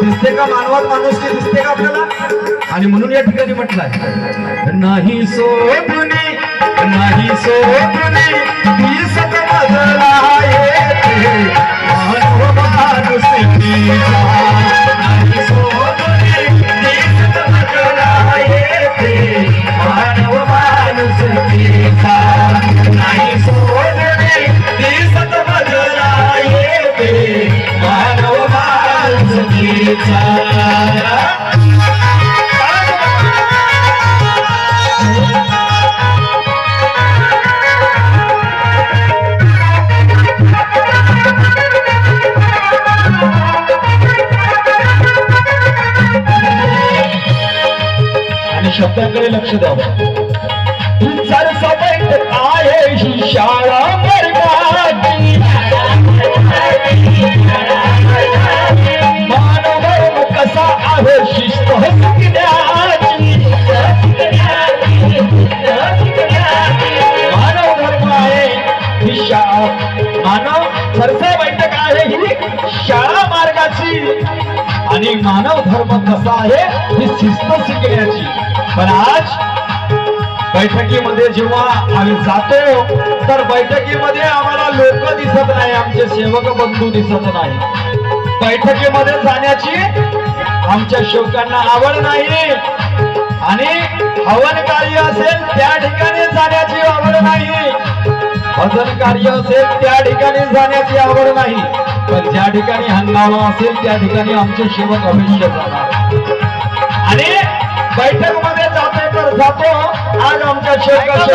दिसते का मानवात माणूस की दिसते का आपल्याला? आणि म्हणून या ठिकाणी म्हटलंय नाही सोडून शब्दांकडे लक्ष द्यावं जर सवय आहे ही शाळा वर्गाची मानव कसा आहे शिस्त मानव धर्म आहे ही शाळा. मानव सरसा बैठक आहे ही शाळा मार्गाची. आणि मानव धर्म कसा आहे ही शिस्त शिकण्याची. पण आज बैठकीमध्ये जेव्हा आम्ही जातो तर बैठकीमध्ये आम्हाला लोक दिसत नाही आमचे सेवक बंधू दिसत नाही. बैठकीमध्ये जाण्याची आमच्या सेवकांना आवड नाही. आणि हवन कार्य असेल त्या ठिकाणी जाण्याची आवड नाही. भजन कार्य असेल त्या ठिकाणी जाण्याची आवड नाही. पण ज्या ठिकाणी हंगामा असेल त्या ठिकाणी आमचे सेवक अवश्य जाणार যাব আর আমরা সে কাছে